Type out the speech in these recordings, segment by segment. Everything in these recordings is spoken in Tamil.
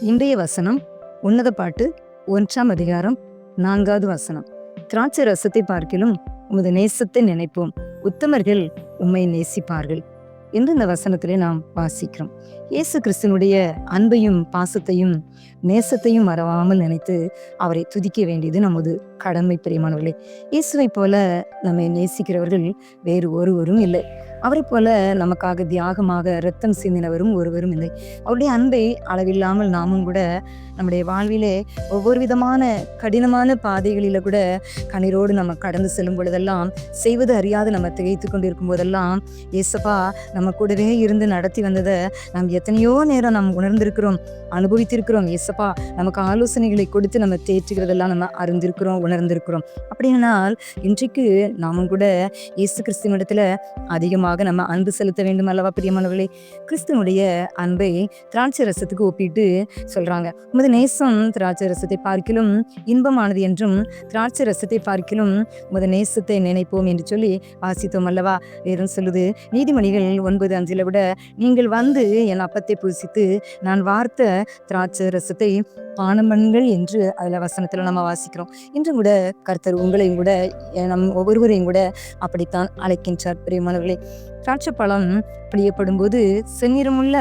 இன்றைய வசனம் உன்னத பாட்டு ஒன்றாம் அதிகாரம் நான்காவது வசனம். திராட்சை ரசத்தை பார்க்கிலும் உமது நேசத்தை நினைப்போம். உத்தமர்கள் உம்மை நேசிப்பார்கள் என்று இந்த வசனத்திலே நாம் வாசிக்கிறோம். இயேசு கிறிஸ்துனுடைய அன்பையும் பாசத்தையும் நேசத்தையும் மறவாமல் நினைத்து அவரை துதிக்க வேண்டியது நமது கடமை பிரியமானவர்களே. இயேசுவை போல நம்மை நேசிக்கிறவர்கள் வேறு ஒருவரும் இல்லை. அவரை போல நமக்காக தியாகமாக ரத்தம் சிந்தினவரும் ஒருவரும் இல்லை. அவருடைய அன்பை அளவில்லாமல் நாமும் கூட நம்முடைய வாழ்விலே ஒவ்வொரு விதமான கடினமான பாதைகளில கூட கண்ணீரோடு நம்ம கடந்து செல்லும் பொழுதெல்லாம் செய்வது அறியாது நம்ம திகைத்து கொண்டு இருக்கும் போதெல்லாம் ஏசப்பா நம்ம கூடவே இருந்து நடத்தி வந்ததை நாம் எத்தனையோ நேரம் நாம் உணர்ந்திருக்கிறோம் அனுபவித்திருக்கிறோம். ஏசப்பா நமக்கு ஆலோசனைகளை கொடுத்து நம்ம தேற்றுகிறதெல்லாம் நம்ம அறிந்திருக்கிறோம் உணர்ந்திருக்கிறோம். அப்படியானால் இன்றைக்கு நாமும் கூட இயேசு கிறிஸ்துவனிடத்துல அதிகமாக நம்ம அன்பு செலுத்த வேண்டும் அல்லவா பிரியமானவர்களே? கிறிஸ்துவனுடைய அன்பை திராட்சை ரசத்துக்கு ஒப்பிட்டு சொல்றாங்க. நேசம் திராட்சை ரசத்தை பார்க்கிலும் இன்பமானது என்றும் திராட்சை ரசத்தை பார்க்கிலும் உமது நேசத்தை நினைப்போம் என்று சொல்லி வாசித்தோம் அல்லவா? வேதம் சொல்லுது நீதிமணிகள் ஒன்பது அஞ்சில் விட நீங்கள் வந்து என் அப்பத்தை பூசித்து நான் வார்த்த திராட்சை ரசத்தை பானமன்கள் என்று அதில் வசனத்தில் நம்ம வாசிக்கிறோம். இன்றும் கூட கர்த்தர் உங்களையும் கூட நம் ஒவ்வொருவரையும் கூட அப்படித்தான் அழைக்கின்றார் பிரியமானவர்களே. திராட்சை பழம் பிழியப்படும் போது செந்நிறமுள்ள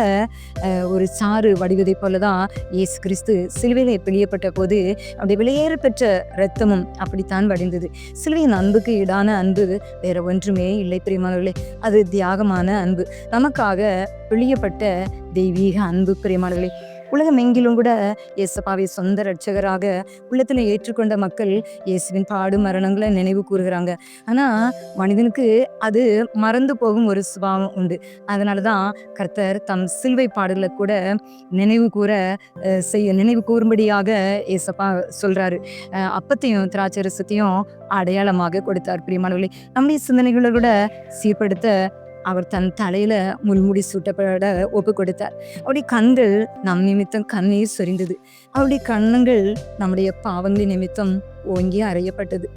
ஒரு சாறு வடிவதை போல தான் இயேசு கிறிஸ்து சிலுவையிலே பிழியப்பட்ட போது அப்படி வெளியேற பெற்ற இரத்தமும் அப்படித்தான் வடிந்தது. சிலுவையின் அன்புக்கு ஈடான அன்பு வேற ஒன்றுமே இல்லை பிரியமானவர்களே. அது தியாகமான அன்பு. நமக்காக பிழியப்பட்ட தெய்வீக அன்பு பிரியமானவர்களே. உலகம் எங்கிலும் கூட இயேசப்பாவை சொந்த ரட்சகராக உள்ளத்தில் ஏற்றுக்கொண்ட மக்கள் இயேசுவின் பாடு மரணங்களை நினைவு கூறுகிறாங்க. ஆனால் மனிதனுக்கு அது மறந்து போகும் ஒரு சுபாவம் உண்டு. அதனால தான் கர்த்தர் தம் சிலுவை பாடலை கூட நினைவு கூற செய்ய நினைவு கூறும்படியாக ஏசப்பா சொல்கிறாரு அப்பத்தையும் திராட்சரசத்தையும் அடையாளமாக கொடுத்தார் பிரியமானவர்களே. நம்முடைய சிந்தனைகளை கூட சீர்படுத்த அவர் தன் தலையில முள்முடி சூட்டப்பட ஒப்பு கொடுத்தார். அவருடைய கண்கள் நம் நிமித்தம் கண்ணீர் சொரிந்தது. அவருடைய கண்ணங்கள் நம்முடைய பாவங்களின் நிமித்தம் ஓங்கி அறையப்பட்டது.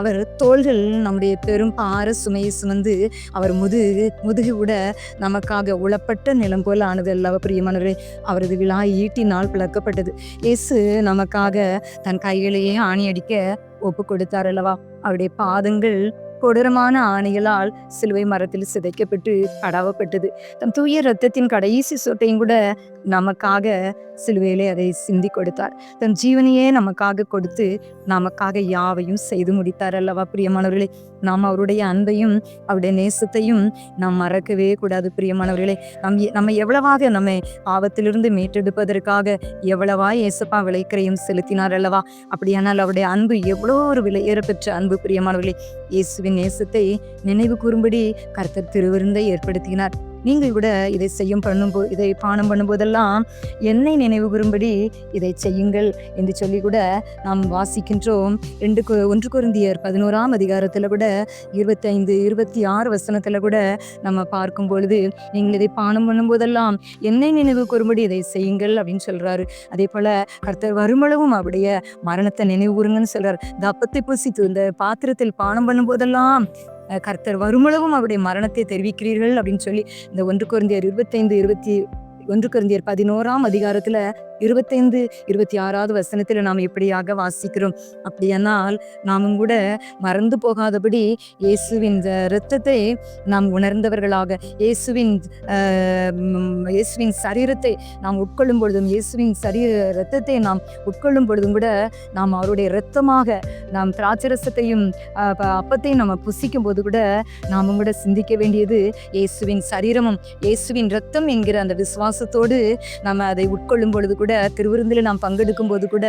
அவர் தோள்கள் நம்முடைய பெரும் பார சுமையை சுமந்து அவர் முதுகு முதுகு விட நமக்காக உளப்பட்ட நிலம் போல் ஆனது அல்லவா பிரியமானவரே அவரது விழா ஈட்டினால் பிளக்கப்பட்டது. இயேசு நமக்காக தன் கைகளையே ஆணி அடிக்க ஒப்பு கொடுத்தார் அல்லவா? அவருடைய பாதங்கள் கொடூரமான ஆணைகளால் சிலுவை மரத்தில் சிதைக்கப்பட்டு அடாவப்பட்டது தம் தூய ரத்தத்தின் கடைசி சொட்டையும் கூட நமக்காக சிலுவையிலே அதை சிந்தி கொடுத்தார். தன் ஜீவனையே நமக்காக கொடுத்து நமக்காக யாவையும் செய்து முடித்தார் அல்லவா பிரியமானவர்களே? நாம் அவருடைய அன்பையும் அவருடைய நேசத்தையும் நாம் மறக்கவே கூடாது பிரியமானவர்களே. நம் நம்ம எவ்வளவாக நம்மை ஆபத்திலிருந்து மீட்டெடுப்பதற்காக எவ்வளவா இயேசப்பா விளைக்கரையும் செலுத்தினார் அல்லவா? அப்படியானால் அவருடைய அன்பு எவ்வளோ ஒரு விலையேற பெற்ற அன்பு பிரியமானவர்களே. இயேசுவின் நேசத்தை நினைவு கூறும்படி கர்த்தர் திருவிருந்தை ஏற்படுத்தினார். நீங்கள் கூட இதை செய்யும் பண்ணும்போ இதை பானம் பண்ணும்போதெல்லாம் என்னை நினைவு கூறும்படி இதை செய்யுங்கள் என்று சொல்லி கூட நாம் வாசிக்கின்றோம். ரெண்டு கொ- ஒன்று குருந்தியர் பதினோராம் அதிகாரத்தில் கூட இருபத்தைந்து இருபத்தி ஆறு வசனத்தில் கூட நம்ம பார்க்கும் பொழுது நீங்கள் இதை பானம் பண்ணும்போதெல்லாம் என்னை நினைவு கூறும்படி இதை செய்யுங்கள் அப்படின்னு சொல்கிறாரு அதே போல் கர்த்தர் வருமளவும் அவருடைய மரணத்தை நினைவு கூறுங்கன்னு சொல்கிறார் இந்த அப்பத்தை புசித்து இந்த பாத்திரத்தில் பானம் பண்ணும்போதெல்லாம் கர்த்தர் வருமளவும் அவருடைய மரணத்தை தெரிவிக்கிறீர்கள் அப்படின்னு சொல்லி இந்த ஒன்று குறைந்த இருபத்தைந்து இருபத்தி ஒன்று கருந்தியர் பதினோராம் அதிகாரத்துல இருபத்தைந்து இருபத்தி ஆறாவது வசனத்துல நாம் எப்படியாக வாசிக்கிறோம். அப்படியானால் நாமும் கூட மறந்து போகாதபடி இயேசுவின் இரத்தத்தை நாம் உணர்ந்தவர்களாக இயேசுவின் இயேசுவின் சரீரத்தை நாம் உட்கொள்ளும் பொழுதும் இயேசுவின் சரீர இரத்தத்தை நாம் உட்கொள்ளும் பொழுதும் கூட நாம் அவருடைய இரத்தமாக நாம் திராட்சரசத்தையும் அப்பத்தையும் நம்ம புசிக்கும் போது கூட நாமும் கூட சிந்திக்க வேண்டியது இயேசுவின் சரீரமும் இயேசுவின் இரத்தம் என்கிற அந்த விசுவாசத்தோடு நம்ம அதை உட்கொள்ளும் பொழுது கூட திருவிருந்தில் நாம் பங்கெடுக்கும் போது கூட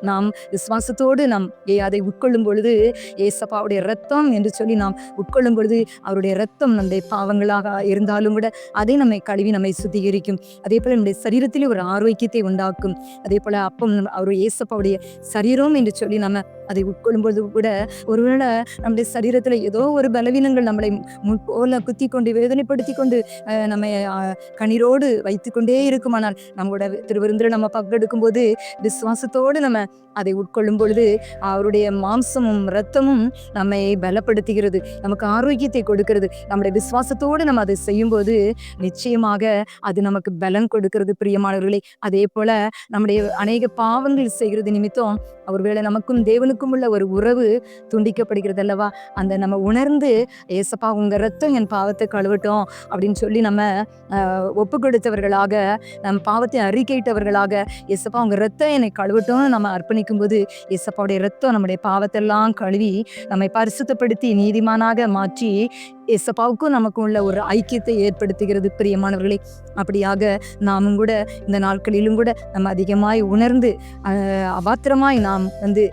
நாம் விசுவாசத்தோடு நாம் ஏ- அதை உட்கொள்ளும் பொழுது ஏசப்பாவுடைய ரத்தம் என்று சொல்லி நாம் உட்கொள்ளும் பொழுது அவருடைய ரத்தம் நம்முடைய பாவங்களாக இருந்தாலும் கூட அதை நம்மை கழுவி நம்மை சுத்திகரிக்கும். அதே போல் நம்முடைய சரீரத்திலே ஒரு ஆரோக்கியத்தை உண்டாக்கும். அதே போல அப்பம் அவர் ஏசப்பாவுடைய சரீரம் என்று சொல்லி நம்ம அதை உட்கொள்ளும் பொழுது கூட ஒருவேளை நம்முடைய சரீரத்தில் ஏதோ ஒரு பலவீனங்கள் நம்மளை முன் போல குத்தி கொண்டு வேதனைப்படுத்தி கொண்டு நம்ம நம்மை கண்ணீரோடு வை ஜெபித்து கொண்டே இருக்குமானால் நம்மளோட திருவிருந்தில் நம்ம பங்கெடுக்கும் போது விசுவாசத்தோடு நம்ம அதை உட்கொள்ளும் பொழுது அவருடைய மாம்சமும் இரத்தமும் நம்மை பலப்படுத்துகிறது நமக்கு ஆரோக்கியத்தை கொடுக்கிறது. நம்முடைய விசுவாசத்தோடு நம்ம அதை செய்யும்போது நிச்சயமாக அது நமக்கு பலம் கொடுக்கிறது பிரியமானவர்களே. அதே போல நம்முடைய அநேக பாவங்கள் செய்கிறது நிமித்தம் ஒருவேளை நமக்கும் தேவனுக்கும் உள்ள ஒரு உறவு துண்டிக்கப்படுகிறது அல்லவா? அந்த நம்ம உணர்ந்து ஏசப்பா உங்க ரத்தம் என் பாவத்தை கழுவட்டும் அப்படின்னு சொல்லி நம்ம ஒப்பு கொடுத்தவர்கள் கொடுத்தவர்களாக நம் பாவத்தை அறிக்கையிட்டவர்களாக எசப்பா அவங்க ரத்தம் என்னை கழுவட்டும்னு நம்ம அர்ப்பணிக்கும் போது எசப்பாவுடைய ரத்தம் நம்முடைய பாவத்தெல்லாம் கழுவி நம்மை பரிசுத்தப்படுத்தி நீதிமானாக மாற்றி ஏசப்பாவுக்கும் நமக்கும் உள்ள ஒரு ஐக்கியத்தை ஏற்படுத்துகிறது பிரியமானவர்களே. அப்படியாக நாமும் கூட இந்த நாட்களிலும் கூட நம்ம அதிகமாய் உணர்ந்து அபாத்திரமாய் நாம் வந்து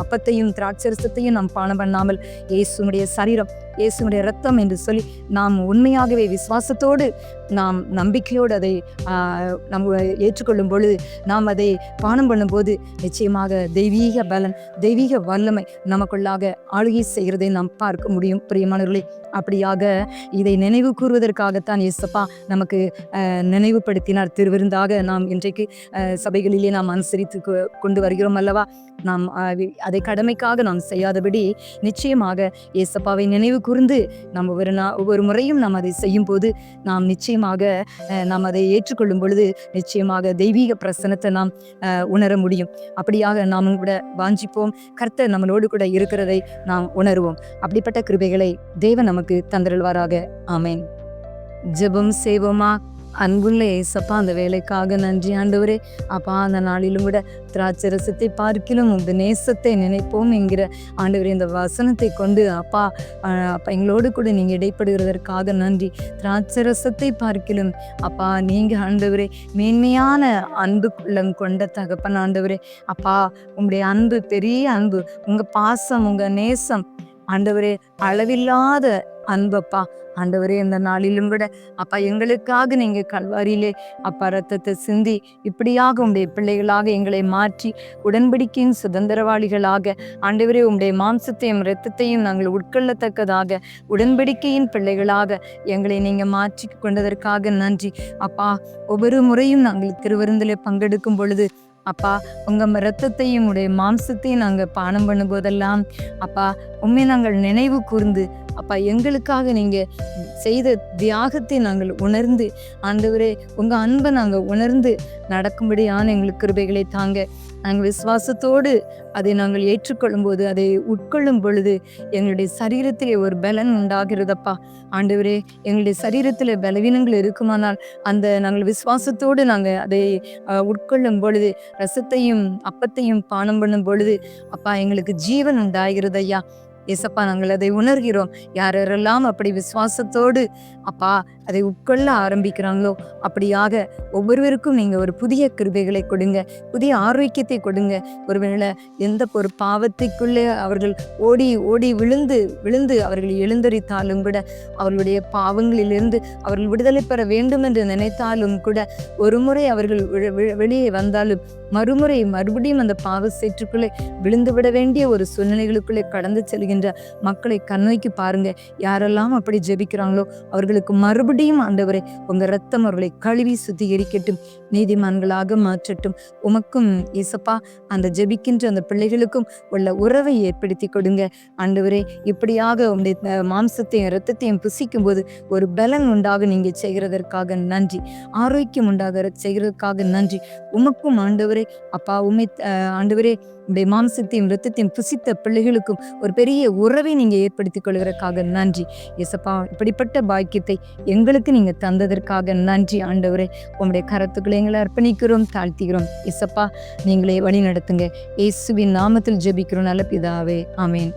அப்பத்தையும் திராட்சரசத்தையும் நாம் பானம் பண்ணாமல் இயேசுனுடைய சரீரம் இயேசுனுடைய ரத்தம் என்று சொல்லி நாம் உண்மையாகவே விசுவாசத்தோடு நாம் நம்பிக்கையோடு அதை நம்ம ஏற்றுக்கொள்ளும் பொழுது நாம் அதை பானம் பண்ணும்போது நிச்சயமாக தெய்வீக பலன் தெய்வீக வல்லமை நமக்குள்ளாக ஆளுகை செய்கிறதை நாம் பார்க்க முடியும் பிரியமானவர்களே அப்படியாக இதை நினைவு கூறுவதற்காகத்தான் இயேசப்பா நமக்கு நினைவுபடுத்தினார். திருவிருந்தாக நாம் இன்றைக்கு சபைகளிலே நாம் அனுசரித்து கொண்டு வருகிறோம் அல்லவா? நாம் அதை கடமைக்காக நாம் செய்யாதபடி நிச்சயமாக இயேசப்பாவை நினைவு கூர்ந்து நாம் ஒவ்வொரு நா ஒவ்வொரு முறையும் நாம் அதை செய்யும் போது நாம் நிச்சயமாக நாம் அதை ஏற்றுக்கொள்ளும் பொழுது நிச்சயமாக தெய்வீக பிரசனத்தை நாம் உணர முடியும். அப்படியாக நாமும் கூட வாஞ்சிப்போம். கர்த்தர் நம்மளோடு கூட இருக்கிறதை நாம் உணர்வோம். அப்படிப்பட்ட கிருபைகளை தேவன் நமக்கு தந்திருவாராக ஆமேன். ஜெபம் செய்வோமா? அன்புள்ள ஏசப்பா அந்த வேலைக்காக நன்றி ஆண்டவரே. அப்பா அந்த நாளிலும் கூட திராட்சை ரசத்தை பார்க்கிலும் உங்க நேசத்தை நினைப்போம் என்கிற ஆண்டவரே இந்த வசனத்தை கொண்டு அப்பா அப்பா எங்களோடு கூட நீங்கள் இடைப்படுகிறதற்காக நன்றி. திராட்சை ரசத்தை பார்க்கிலும் அப்பா நீங்கள் ஆண்டவரே மேன்மையான அன்பு உள்ளம் கொண்ட தகப்பன் ஆண்டவரே. அப்பா உங்களுடைய அன்பு பெரிய அன்பு உங்கள் பாசம் உங்கள் நேசம் ஆண்டவரே அளவில்லாத அன்பப்பா. ஆண்டவரே இந்த நாளிலும் விட அப்பா எங்களுக்காக நீங்க கல்வாரியிலே அப்பா ரத்தத்தை சிந்தி இப்படியாக உடைய பிள்ளைகளாக எங்களை மாற்றி உடன்படிக்கையின் சுதந்திரவாளிகளாக ஆண்டவரே உடைய மாம்சத்தையும் இரத்தத்தையும் நாங்கள் உட்கொள்ளத்தக்கதாக உடன்படிக்கையின் பிள்ளைகளாக எங்களை நீங்க மாற்றி கொண்டதற்காக நன்றி. அப்பா ஒவ்வொரு முறையும் நாங்கள் திருவிருந்திலே பங்கெடுக்கும் பொழுது அப்பா உங்கள் ரத்தத்தையும் உடைய மாம்சத்தையும் நாங்கள் பானம் பண்ணும்போதெல்லாம் அப்பா உண்மை நாங்கள் நினைவு கூர்ந்து அப்பா எங்களுக்காக நீங்கள் செய்த தியாகத்தை நாங்கள் உணர்ந்து ஆண்டவரே உங்கள் அன்பை நாங்கள் உணர்ந்து நடக்கும்படியான எங்களுக்கு கிருபைகளை தாங்க. நாங்கள் விசுவாசத்தோடு அதை நாங்கள் ஏற்றுக்கொள்ளும் போது அதை உட்கொள்ளும் பொழுது எங்களுடைய சரீரத்திலே ஒரு பலன் உண்டாகிறதப்பா. ஆண்டவரே எங்களுடைய சரீரத்தில் பலவீனங்கள் இருக்குமானால் அந்த நாங்கள் விசுவாசத்தோடு நாங்கள் அதை உட்கொள்ளும் பொழுது ரசத்தையும் அப்பத்தையும் பானம் பண்ணும் பொழுது அப்பா எங்களுக்கு ஜீவன் உண்டாகிறது ஐயா இசப்பா நாங்கள் அதை உணர்கிறோம். யாரெல்லாம் அப்படி விசுவாசத்தோடு அப்பா அதை உட்கொள்ள ஆரம்பிக்கிறாங்களோ அப்படியாக ஒவ்வொருவருக்கும் நீங்கள் ஒரு புதிய கிருபைகளை கொடுங்க புதிய ஆரோக்கியத்தை கொடுங்க. ஒருவேளை எந்த ஒரு பாவத்தைக்குள்ளே அவர்கள் ஓடி ஓடி விழுந்து விழுந்து அவர்கள் எழுந்தரித்தாலும் கூட அவர்களுடைய பாவங்களிலிருந்து அவர்கள் விடுதலை பெற வேண்டும் என்று நினைத்தாலும் கூட ஒரு முறை அவர்கள் வெளியே வந்தாலும் மறுமுறை மறுபடியும் அந்த பாவ சேற்றுக்குள்ளே விழுந்து விட வேண்டிய ஒரு சூழ்நிலைகளுக்குள்ளே கடந்து செல்கின்ற மக்களை கண்ணோக்கி பாருங்க. யாரெல்லாம் அப்படி ஜெபிக்கிறாங்களோ அவர்களுக்கு மறுபடியும் ஆண்டவரை உங்க ரத்தம் அவர்களை கழுவி சுத்திகரிக்கட்டும் நீதிமான்களாக மாற்றட்டும். உமக்கும் இசப்பா அந்த ஜெபிக்கின்ற அந்த பிள்ளைகளுக்கும் உள்ள உறவை ஏற்படுத்தி கொடுங்க. ஆண்டவரே இப்படியாக உங்களுடைய மாம்சத்தையும் ரத்தத்தையும் புசிக்கும் போது ஒரு பலன் உண்டாக நீங்க செய்கிறதற்காக நன்றி. ஆரோக்கியம் உண்டாக செய்கிறதுக்காக நன்றி. உமக்கும் ஆண்டவரே அப்பா உமை ஆண்டவரே உடைய மாம்சத்தையும் ரத்தத்தையும் புசித்த பிள்ளைகளுக்கும் ஒரு பெரிய உறவை நீங்கள் ஏற்படுத்திக் கொள்கிறதுக்காக நன்றி. எசப்பா இப்படிப்பட்ட பாக்கியத்தை எங்களுக்கு நீங்கள் தந்ததற்காக நன்றி ஆண்டவரே. உங்களுடைய கரத்துக்களை எங்களை அர்ப்பணிக்கிறோம் தாழ்த்திக்கிறோம் எசப்பா நீங்களே வழி நடத்துங்க இயேசுவின் நாமத்தில் ஜெபிக்கிறோம் நல்ல பிதாவே. ஆமேன்.